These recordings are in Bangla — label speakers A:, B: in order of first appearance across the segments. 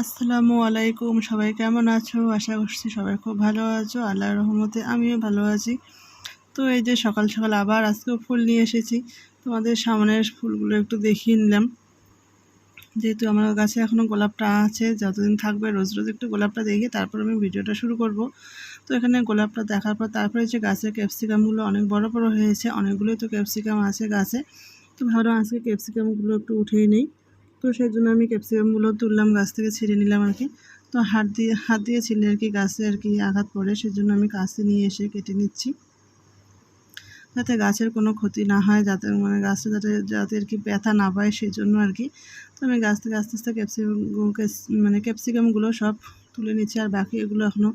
A: আসসালামু আলাইকুম, সবাই কেমন আছো? আশা করছি সবাই খুব ভালো আছো আল্লাহ রহমতে আমিও ভালো আছি। তো এই যে সকাল সকাল আবার আজকেও ফুল নিয়ে এসেছি। তোমাদের সামনের ফুলগুলো একটু দেখিয়ে নিলাম। যেহেতু আমার গাছে এখনও গোলাপটা আছে, যতদিন থাকবে রোজ রোজ একটু গোলাপটা দেখি তারপর আমি ভিডিওটা শুরু করব। তো এখানে গোলাপটা দেখার পর তারপরে যে গাছের ক্যাপসিকামগুলো অনেক বড় বড় হয়েছে, অনেকগুলোই তো ক্যাপসিকাম আছে গাছে। তো ভালো আজকে ক্যাপসিকামগুলো একটু উঠেই নেই। তো সেই জন্য আমি ক্যাপসিকামগুলো তুললাম, গাছ থেকে ছিঁড়ে নিলাম আর কি। তো হাত দিয়ে হাত দিয়ে ছিলে আর কি গাছে আর কি আঘাত পড়ে সেজন্য আমি কাছে নিয়ে এসে কেটে নিচ্ছি। যাতে গাছের কোনো ক্ষতি না হয়, যাতে মানে গাছে যাতে যাতে আর কি ব্যথা না পায়, সেই জন্য আর কি। তো আমি গাছ থেকে, আস্তে আস্তে ক্যাপসিকাম মানে ক্যাপসিকামগুলো সব তুলে নিচ্ছি। আর বাকি এগুলো এখনও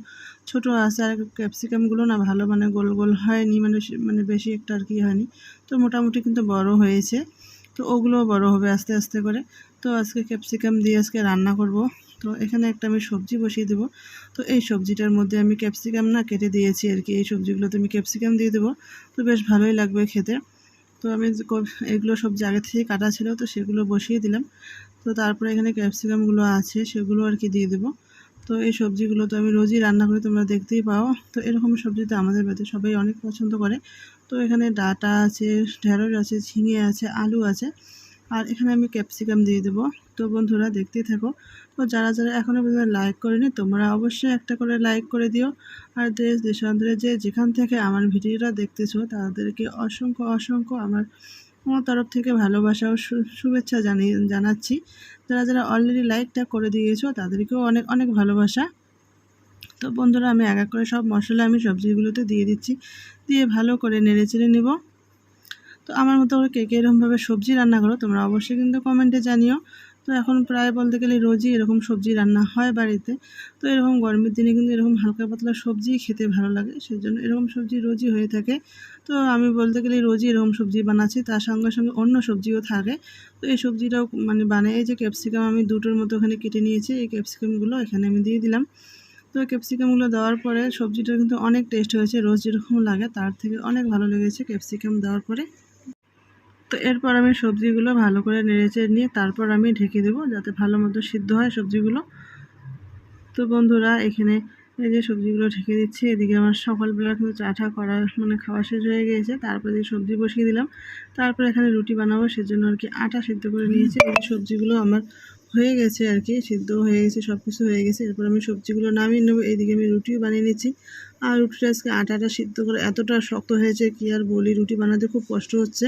A: ছোটো আছে, আর ক্যাপসিকামগুলো না ভালো মানে গোল গোল হয়নি মানে মানে বেশি একটা আর কি হয়নি। তো মোটামুটি কিন্তু বড় হয়েছে। তো ওগুলোও বড় হবে আস্তে আস্তে করে। তো আজকে ক্যাপসিকাম দিয়ে আজকে রান্না করব। তো এখানে একটা আমি সবজি বসিয়ে দেবো। তো এই সবজিটার মধ্যে আমি ক্যাপসিকাম না কেটে দিয়েছি আর কি। এই সবজিগুলোতে আমি ক্যাপসিকাম দিয়ে দেবো। তো বেশ ভালোই লাগবে খেতে। তো আমি এগুলো সবজি আগে থেকে কাটা ছিল, তো সেগুলো বসিয়ে দিলাম। তো তারপরে এখানে ক্যাপসিকামগুলো আছে, সেগুলো আর কি দিয়ে দেবো। তো এই সবজিগুলো তো আমি রোজই রান্না করে, তোমরা দেখতেই পাও। তো এরকম সবজি তো আমাদের বাড়িতে সবাই অনেক পছন্দ করে। তো এখানে ডাটা আছে, ঢেঁড়স আছে, ঝিঙে আছে, আলু আছে। আর এখানে আমি ক্যাপসিকাম দিয়ে দেবো। তো বন্ধুরা, দেখতেই থাকো। তো যারা যারা এখনও পর্যন্ত লাইক করেনি, তোমরা অবশ্যই একটা করে লাইক করে দিও। আর দেশ, দেশান্তরে যে যেখান থেকে আমার ভিডিওটা দেখতেছো, তাদেরকে অসংখ্য অসংখ্য আমার তরফ থেকে ভালোবাসা ও শুভেচ্ছা জানিয়ে জানাচ্ছি। যারা যারা অলরেডি লাইকটা করে দিয়েছ, তাদেরকেও অনেক অনেক ভালোবাসা। তো বন্ধুরা, আমি এক এক করে সব মশলা, আমি সবজিগুলোতে দিয়ে দিচ্ছি। দিয়ে ভালো করে নেড়ে চেড়ে নেব। তো আমার মতো করে কে কে এরকমভাবে সবজি রান্না করো, তোমরা অবশ্যই কিন্তু কমেন্টে জানিও। তো এখন প্রায় বলতে গেলে রোজই এরকম সবজি রান্না হয় বাড়িতে। তো এরকম গরমের দিনে কিন্তু এরকম হালকা পাতলা সবজি খেতে ভালো লাগে সেই জন্য এরকম সবজি রোজই হয়ে থাকে। তো আমি বলতে গেলে রোজই এরকম সবজি বানাচ্ছি, তার সঙ্গে সঙ্গে অন্য সবজিও থাকে। তো এই সবজিটাও মানে বানাই যে ক্যাপসিকাম আমি দুটোর মতো ওখানে কেটে নিয়েছি, এই ক্যাপসিকামগুলো এখানে আমি দিয়ে দিলাম। তো ক্যাপসিকামগুলো দেওয়ার পরে সবজিটা কিন্তু অনেক টেস্ট হয়েছে, রোজ যেরকম লাগে তার থেকে অনেক ভালো লেগেছে ক্যাপসিকাম দেওয়ার পরে। তো এরপর আমি সবজিগুলো ভালো করে নেড়েচে নিয়ে তারপর আমি ঢেকে দেবো যাতে ভালো মতো সিদ্ধ হয় সবজিগুলো। তো বন্ধুরা, এখানে এই যে সবজিগুলো ঢেকে দিচ্ছি, এদিকে আমার সকালবেলা কিন্তু চাটা করা মানে খাওয়া শেষ হয়ে গিয়েছে। তারপরে দিয়ে সবজি বসিয়ে দিলাম, তারপর এখানে রুটি বানাবো, সেজন্য আর কি আটা সিদ্ধ করে নিয়েছি। এই সবজিগুলো আমার হয়ে গেছে আর কি, সিদ্ধ হয়ে গেছে সব কিছু হয়ে গেছে। এরপর আমি সবজিগুলো নামিয়ে নেব এইদিকে আমি রুটিও বানিয়ে নিচ্ছি। আর রুটিটা আজকে আটাটা সিদ্ধ করে এতটা শক্ত হয়েছে কি আর বলি, রুটি বানাতে খুব কষ্ট হচ্ছে।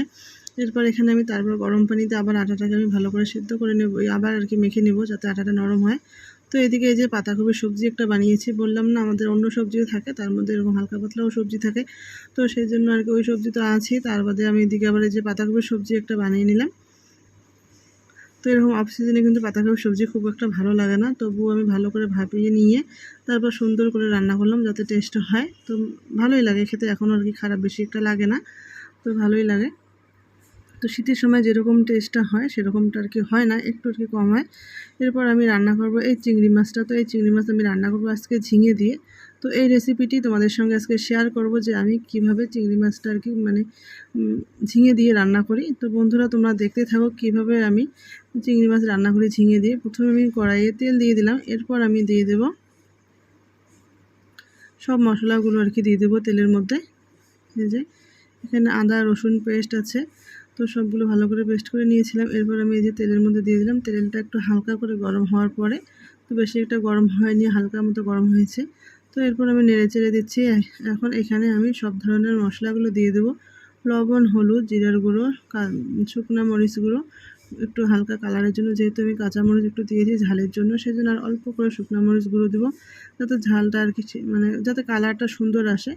A: এরপর এখানে আমি তারপর গরম পানিতে আবার আটাটাকে আমি ভালো করে সিদ্ধ করে নেব আবার আর কি মেখে নেব যাতে আটাটা নরম হয়। তো এদিকে এই যে পাতাকপির সবজি একটা বানিয়েছি, বললাম না আমাদের অন্য সবজিও থাকে, তার মধ্যে এরকম হালকা পাতলাও সবজি থাকে। তো সেই জন্য আর কি ওই সবজি তো আছেই, তার বাদে আমি এদিকে আবার এই যে পাতাকপির সবজি একটা বানিয়ে নিলাম। তো এরকম অফ সিজনে কিন্তু পাতাকপির সবজি খুব একটা ভালো লাগে না, তবুও আমি ভালো করে ভাপিয়ে নিয়ে তারপর সুন্দর করে রান্না করলাম যাতে টেস্ট হয়। তো ভালোই লাগে, খেতে এখন আর কি খারাপ বেশি একটা লাগে না, তো ভালোই লাগে। তো শীতের সময় যেরকম টেস্টটা হয়, সেরকমটা আর কি হয় না, একটু আর কি কম হয়। এরপর আমি রান্না করব এই চিংড়ি মাছটা। তো এই চিংড়ি মাছ আমি রান্না করব আজকে ঝিঙে দিয়ে। তো এই রেসিপিটি তোমাদের সঙ্গে আজকে শেয়ার করব যে আমি কীভাবে চিংড়ি মাছটা আর কি মানে ঝিঙে দিয়ে রান্না করি। তো বন্ধুরা, তোমরা দেখতে থাকো কীভাবে আমি চিংড়ি মাছ রান্না করি ঝিঙে দিয়ে। প্রথমে আমি কড়াইয়ে তেল দিয়ে দিলাম। এরপর আমি দিয়ে দেব সব মশলাগুলো আর কি দিয়ে দেবো তেলের মধ্যে। এই যে, এখানে আদা, রসুন পেস্ট আছে। তো সবগুলো ভালো করে পেস্ট করে নিয়েছিলাম। এরপর আমি এই যে তেলের মধ্যে দিয়ে দিলাম। তেলটা একটু হালকা করে গরম হওয়ার পরে, তো বেশি একটা গরম হয়নি, হালকা মতো গরম হয়েছে। তো এরপর আমি নেড়ে চেড়ে দিচ্ছি। এখন এখানে আমি সব ধরনের মশলাগুলো দিয়ে দেবো। লবণ, হলুদ, জিরার গুঁড়ো শুকনা মরিচ গুঁড়ো একটু হালকা কালারের জন্য, যেহেতু আমি কাঁচামরিচ একটু দিয়েছি ঝালের জন্য সেই জন্য আর অল্প করে শুকনো মরিচ গুঁড়ো দেবো, যাতে ঝালটা আর কি মানে যাতে কালারটা সুন্দর আসে।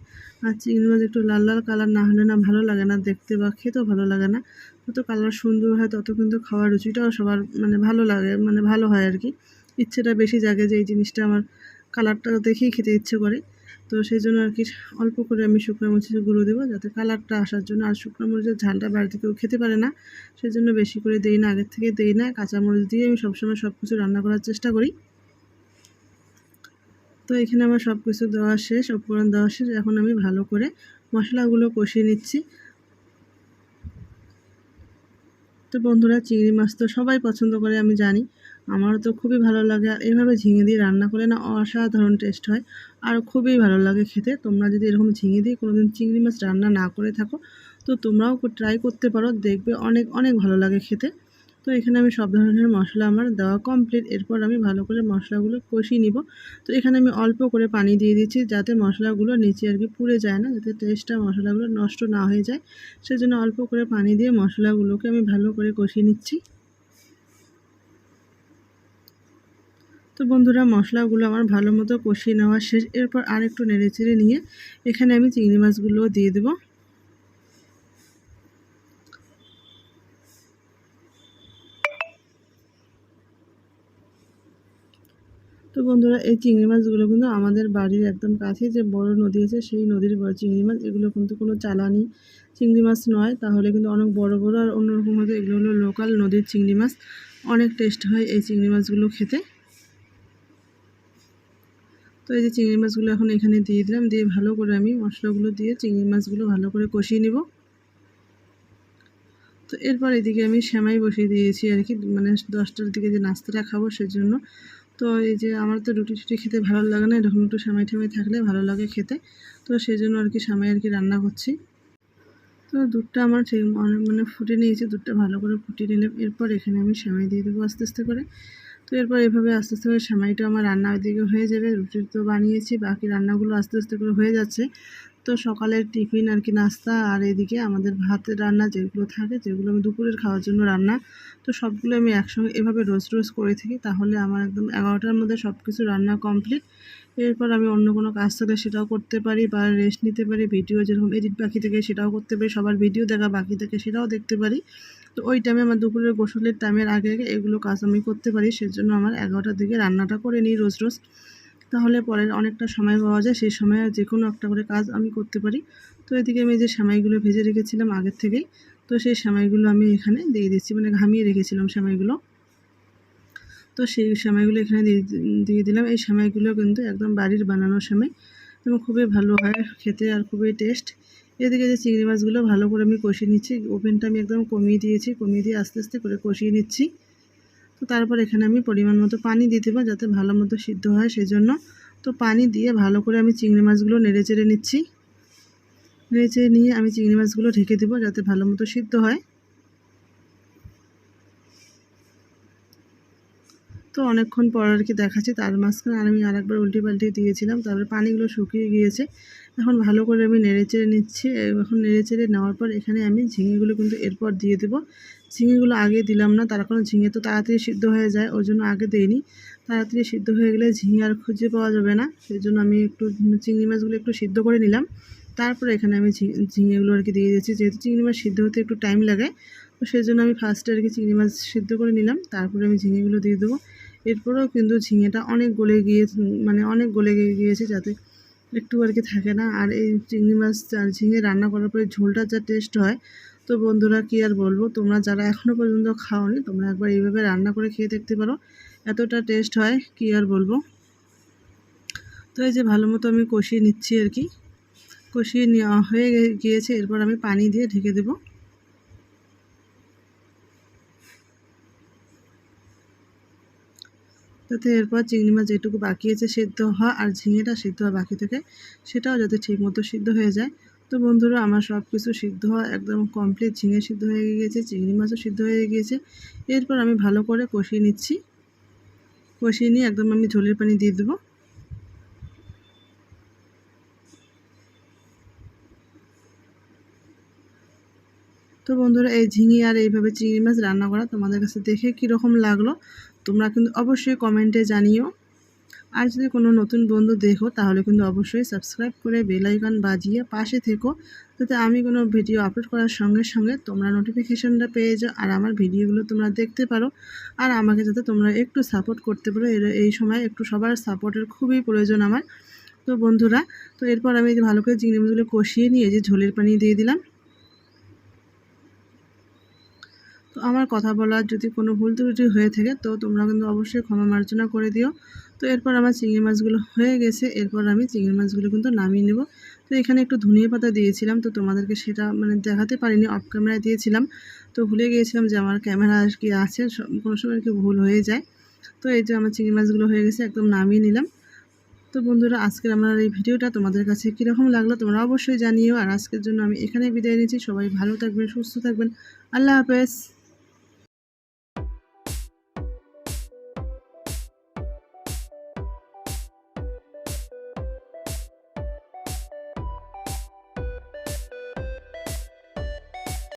A: আর চিংড়ি মাছ একটু লাল লাল কালার না হলে না ভালো লাগে না, দেখতে বা খেতেও ভালো লাগে না। যত কালার সুন্দর হয়, তত কিন্তু খাওয়ার রুচিটাও সবার মানে ভালো লাগে মানে ভালো হয় আর কি। ইচ্ছেটা বেশি জাগে যে এই জিনিসটা আমার কালারটা দেখেই খেতে ইচ্ছে করে। তো সেই জন্য আর কি অল্প করে আমি শুকনো মরিচের গুঁড়ো দেবো, যাতে কালারটা আসার জন্য। আর শুকনো মরিচের ঝালটা বাড়িতে কেউ খেতে পারে না, সেই জন্য বেশি করে দেই না, আগের থেকে দেই না। কাঁচামরিচ দিয়ে আমি সবসময় সব কিছু রান্না করার চেষ্টা করি। তো এখানে আমার সব কিছু দেওয়া শেষ, উপকরণ দেওয়া শেষ। এখন আমি ভালো করে মশলাগুলো কষিয়ে নিচ্ছি। তো বন্ধুরা, চিংড়ি মাছ তো সবাই পছন্দ করে, আমি জানি। আমারও তো খুবই ভালো লাগে। আর এভাবে ঝিঙে দিয়ে রান্না করলে না অসাধারণ টেস্ট হয়। আর খুবই ভালো লাগে খেতে। তোমরা যদি এরকম ঝিঙে দিয়ে কোনোদিন চিংড়ি মাছ রান্না না করে থাকো, তো তোমরাও ট্রাই করতে পারো। দেখবে অনেক অনেক ভালো লাগে খেতে। তো এখানে আমি সব ধরনের মশলা আমার দেওয়া কমপ্লিট এরপর আমি ভালো করে মশলাগুলো কষিয়ে নিব। তো এখানে আমি অল্প করে পানি দিয়ে দিচ্ছি যাতে মশলাগুলো নিচে আর কি পুড়ে যায় না, যাতে টেস্টটা মশলাগুলো নষ্ট না হয়ে যায়। সেজন্য অল্প করে পানি দিয়ে মশলাগুলোকে আমি ভালো করে কষিয়ে নিচ্ছি। তো বন্ধুরা, মশলাগুলো আমার ভালো মতো কষিয়ে নেওয়া শেষ। এরপর আর একটু নেড়ে চেড়ে নিয়ে এখানে আমি চিংড়ি মাছগুলোও দিয়ে দেবো। তো বন্ধুরা, এই চিংড়ি মাছগুলো কিন্তু আমাদের বাড়ির একদম কাছে যে বড় নদী আছে, সেই নদীর বড় চিংড়ি মাছ। এগুলো কিন্তু কোনো চালানি চিংড়ি মাছ নয়, তাহলে কিন্তু অনেক বড় বড় আর অন্যরকম হয়তো এগুলো হলো লোকাল নদীর চিংড়ি মাছ। অনেক টেস্ট হয় এই চিংড়ি মাছগুলো খেতে। তো এই যে চিংড়ি মাছগুলো এখন এখানে দিয়ে দিলাম। দিয়ে ভালো করে আমি মশলাগুলো দিয়ে চিংড়ি মাছগুলো ভালো করে কষিয়ে নিব। তো এরপর এদিকে আমি শ্যামাই বসিয়ে দিয়েছি আর কি। মানে দশটার দিকে যে নাস্তাটা খাব সেজন্য। তো এই যে আমার তো রুটি টুটি খেতে ভালো লাগে না। এরকম একটু সামাই ঠামাই থাকলে ভালো লাগে খেতে। তো সেই জন্য আর কি সামাই আর কি রান্না করছি। তো দুধটা আমার ঠিক মানে ফুটে নিয়েছি, দুধটা ভালো করে ফুটিয়ে নিলাম। এরপর এখানে আমি সামাই দিয়ে দেবো আস্তে আস্তে করে। তো এরপর এভাবে আস্তে আস্তে করে সামাইটা আমার রান্নার দিকে হয়ে যাবে, রুটি তো বানিয়েছি, বাকি রান্নাগুলো আস্তে আস্তে করে হয়ে যাচ্ছে। তো সকালের টিফিন আর কি নাস্তা আর এদিকে আমাদের ভাতের রান্না যেগুলো থাকে, যেগুলো আমি দুপুরের খাওয়ার জন্য রান্না, তো সবগুলো আমি একসঙ্গে এভাবে রোজ রোজ করে থাকি। তাহলে আমার একদম এগারোটার মধ্যে সব কিছু রান্না কমপ্লিট এরপর আমি অন্য কোনো কাজ থাকলে সেটাও করতে পারি বা রেস্ট নিতে পারি ভিডিও যেরকম এডিট বাকি থেকে সেটাও করতে পারি, সবার ভিডিও দেখা বাকি থেকে সেটাও দেখতে পারি। তো ওই টাইমে আমার দুপুরের গোসলের টাইমের আগে আগে এগুলো কাজ আমি করতে পারি, সেজন্য আমার এগারোটার দিকে রান্নাটা করে নিই রোজ রোজ। তাহলে পরে অনেকটা সময় পাওয়া যায়, সেই সময় যে কোনো একটা করে কাজ আমি করতে পারি। তো এদিকে আমি যে সেমাইগুলো ভেজে রেখেছিলাম আগের থেকেই, তো সেই সেমাইগুলো আমি এখানে দিয়ে দিচ্ছি মানে ঘামিয়ে রেখেছিলাম সেমাইগুলো। তো সেই সেমাইগুলো এখানে দিয়ে দিলাম। এই সেমাইগুলো কিন্তু একদম বাড়ির বানানো সেমাই। এবং খুবই ভালো হয় খেতে আর খুবই টেস্ট। এদিকে যে চিংড়ি মাছগুলো ভালো করে আমি কষিয়ে নিচ্ছি। ওভেনটা আমি একদম কমিয়ে দিয়েছি, কমিয়ে দিয়ে আস্তে আস্তে করে কষিয়ে নিচ্ছি। তো তারপর এখানে আমি পরিমাণ মতো পানি দিয়ে দেবো যাতে ভালো মতো সিদ্ধ হয় সেজন্য। তো পানি দিয়ে ভালো করে আমি চিংড়ি মাছগুলো নেড়ে চেড়ে নিচ্ছি। নেড়ে চেড়ে নিয়ে আমি চিংড়ি মাছগুলো ঢেকে দেবো যাতে ভালো মতো সিদ্ধ হয়। তো অনেকক্ষণ পর আর কি দেখাচ্ছি। তার মাঝখানে আর আমি আরেকবার উল্টি পাল্টি দিয়েছিলাম। তারপরে পানিগুলো শুকিয়ে গিয়েছে। এখন ভালো করে আমি নেড়ে চেড়ে নিচ্ছি। এখন নেড়ে চেড়ে নেওয়ার পর এখানে আমি ঝিঙেগুলো কিন্তু এরপর দিয়ে দেবো। ঝিঙেগুলো আগে দিলাম না। তার কারণ ঝিঙে তো তাড়াতাড়ি সিদ্ধ হয়ে যায়। ওই জন্য আগে দিইনি। তাড়াতাড়ি সিদ্ধ হয়ে গেলে ঝিঙে আর খুঁজে পাওয়া যাবে না। সেই জন্য আমি একটু চিংড়ি মাছগুলো একটু সিদ্ধ করে নিলাম। তারপরে এখানে আমি ঝিঙেগুলো আর কি দিয়ে দিয়েছি। যেহেতু চিংড়ি মাছ সিদ্ধ হতে একটু টাইম লাগে, তো সেই জন্য আমি ফার্স্টে আর কি চিংড়ি মাছ সিদ্ধ করে নিলাম। তারপরে আমি ঝিঙেগুলো দিয়ে দেবো। এরপরেও কিন্তু ঝিঙেটা অনেক গলে গিয়ে মানে অনেক গলে গিয়েছে যাতে একটু আর কি থাকে না। আর এই চিংড়ি মাছ আর ঝিঙে রান্না করার পরে ঝোলটা যা টেস্ট হয়, তো বন্ধুরা কি আর বলব? তোমরা যারা এখনও পর্যন্ত খাওনি, তোমরা একবার এইভাবে রান্না করে খেয়ে দেখতে পারো এতটা টেস্ট হয়, কি আর বলব? তো এই যে ভালো মতো আমি কষিয়ে নিচ্ছি আর কি। কষিয়ে নেওয়া হয়ে গিয়েছে, এরপর আমি পানি দিয়ে ঢেকে দেবো। যাতে এরপর চিংড়ি মাছ যেটুকু বাকি আছে সিদ্ধ হওয়া আর ঝিঙেটা সিদ্ধ হওয়া বাকি থাকে, সেটাও যাতে ঠিকমতো সিদ্ধ হয়ে যায়। তো বন্ধুরা, আমার সব কিছু সিদ্ধ হওয়া একদম কমপ্লিট ঝিঙে সিদ্ধ হয়ে গিয়েছে, চিংড়ি মাছও সিদ্ধ হয়ে গিয়েছে। এরপর আমি ভালো করে কষিয়ে নিচ্ছি। কষিয়ে নিয়ে একদম আমি ঝোলের পানি দিয়ে দেবো। তো বন্ধুরা, এই ঝিঙে আর এইভাবে চিংড়ি মাছ রান্না করা তোমাদের কাছে দেখে কীরকম লাগল? তোমরা কিন্তু অবশ্যই কমেন্টে জানিও। আর যদি কোনো নতুন বন্ধু দেখো, তাহলে কিন্তু অবশ্যই সাবস্ক্রাইব করে বেলাইকন বাজিয়ে পাশে থেকো, যাতে আমি কোনো ভিডিও আপলোড করার সঙ্গে সঙ্গে তোমরা নোটিফিকেশানটা পেয়ে যাও আর আমার ভিডিওগুলো তোমরা দেখতে পারো। আর আমাকে যাতে তোমরা একটু সাপোর্ট করতে পারো এই সময় একটু সবার সাপোর্টের খুবই প্রয়োজন আমার। তো বন্ধুরা, তো এরপর আমি ভালো করে চিংড়ি মাছগুলো কষিয়ে নিয়ে যে ঝোলের পানি দিয়ে দিলাম। তো আমার কথা বলার যদি কোনো ভুল ত্রুটি হয়ে থাকে, তো তোমরা কিন্তু অবশ্যই ক্ষমা মার্জনা করে দিও। তো এরপর আমার চিংড়ি মাছগুলো হয়ে গেছে, এরপর আমি চিংড়ি মাছগুলো কিন্তু নামিয়ে নেব। তো এখানে একটু ধনিয়া পাতা দিয়েছিলাম, তো তোমাদেরকে সেটা মানে দেখাতে পারিনি অফ ক্যামেরায় দিয়েছিলাম। তো ভুলে গিয়েছিলাম যে আমার ক্যামেরা আর কি আছে কোনো সময় কি ভুল হয়ে যায়। তো এই যে আমার চিংড়ি মাছগুলো হয়ে গেছে, একদম নামিয়ে নিলাম। তো বন্ধুরা, আজকের আমার এই ভিডিওটা তোমাদের কাছে কীরকম লাগল তোমরা অবশ্যই জানিও। আর আজকের জন্য আমি এখানে বিদায় নিচ্ছি। সবাই ভালো থাকবেন, সুস্থ থাকবেন। আল্লাহ হাফেজ।